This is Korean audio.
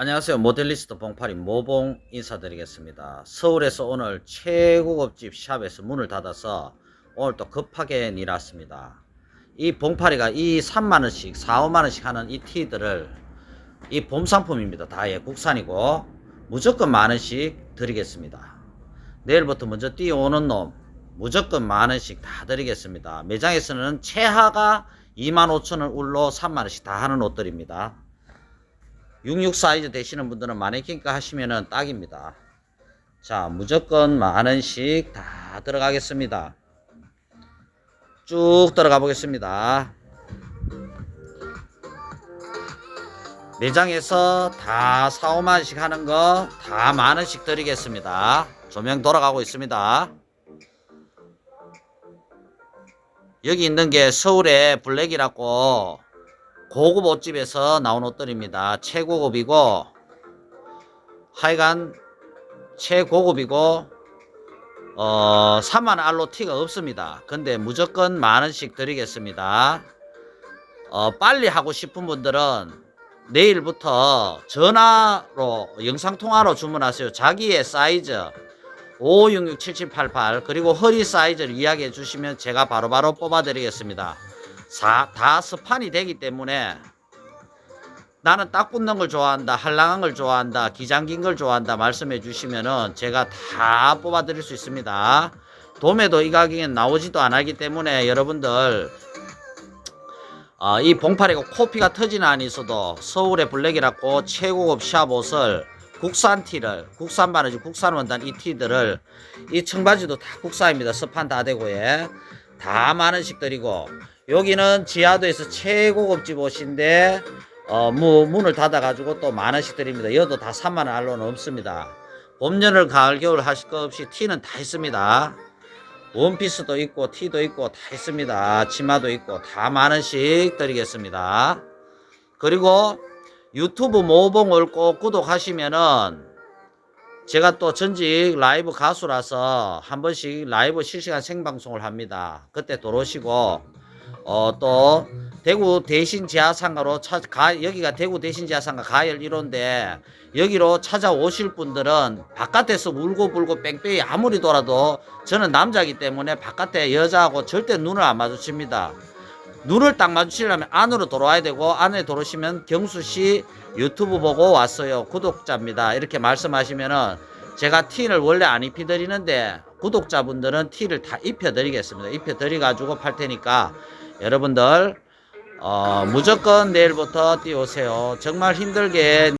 안녕하세요. 모델리스트 봉파리 모봉 인사드리겠습니다. 서울에서 오늘 최고급집 샵에서 문을 닫아서 오늘 또 급하게 일왔습니다. 이 봉파리가 이 3만원씩, 4, 5만원씩 하는 이 티들을 이 봄 상품입니다. 다 예 국산이고 무조건 만원씩 드리겠습니다. 내일부터 먼저 뛰어오는 놈 무조건 만원씩 다 드리겠습니다. 매장에서는 최하가 25,000원 울로 3만원씩 다 하는 옷들입니다. 66 사이즈 되시는 분들은 마네킹가 하시면은 딱입니다. 자, 무조건 만 원씩 다 들어가겠습니다. 쭉 들어가 보겠습니다. 매장에서 다 4, 5만 원씩 하는 거 다 만 원씩 드리겠습니다. 조명 돌아가고 있습니다. 여기 있는 게 서울의 블랙이라고 고급 옷집에서 나온 옷들입니다. 최고급이고 하여간 최고급이고 어 3만 알로 티가 없습니다. 근데 무조건 만 원씩 드리겠습니다. 어 빨리 하고 싶은 분들은 내일부터 전화로 영상 통화로 주문하세요. 자기의 사이즈 55667788 그리고 허리 사이즈를 이야기해 주시면 제가 바로바로 뽑아 드리겠습니다. 사, 다 스판이 되기 때문에 나는 딱 붙는 걸 좋아한다, 한랑한 걸 좋아한다, 기장긴 걸 좋아한다 말씀해 주시면은 제가 다 뽑아 드릴 수 있습니다. 도매도 이 가격엔 나오지도 않았기 때문에 여러분들 어, 이 봉파리가 코피가 터지는 안이 있어도 서울의 블랙이라고 최고급 샵 옷을 국산 티를 국산 바느지 국산 원단 이 티들을 이 청바지도 다 국산입니다. 스판 다 되고에 다 만원씩 드리고 여기는 지하도에서 최고급집 옷인데 어, 무, 문을 닫아가지고 또 만원씩 드립니다. 여도 다 3만원 알로는 없습니다. 봄, 여름, 가을, 겨울 하실 거 없이 티는 다 있습니다. 원피스도 있고 티도 있고 다 있습니다. 치마도 있고 다 만원씩 드리겠습니다. 그리고 유튜브 모봉을 꼭 구독하시면은 제가 또 전직 라이브 가수라서 한 번씩 라이브 실시간 생방송을 합니다. 그때 들어오시고 어 또 대구 대신 지하상가로 차, 가, 여기가 대구 대신 지하상가 가열 1호인데 여기로 찾아오실 분들은 바깥에서 울고 불고 뺑뺑이 아무리 돌아도 저는 남자이기 때문에 바깥에 여자하고 절대 눈을 안 마주칩니다. 눈을 딱 마주치려면 안으로 들어와야 되고 안에 들어오시면 경수 씨 유튜브 보고 왔어요. 구독자입니다. 이렇게 말씀하시면은 제가 티를 원래 안 입혀드리는데 구독자분들은 티를 다 입혀드리겠습니다. 입혀드리 가지고 팔 테니까 여러분들 어, 무조건 내일부터 뛰어오세요. 정말 힘들게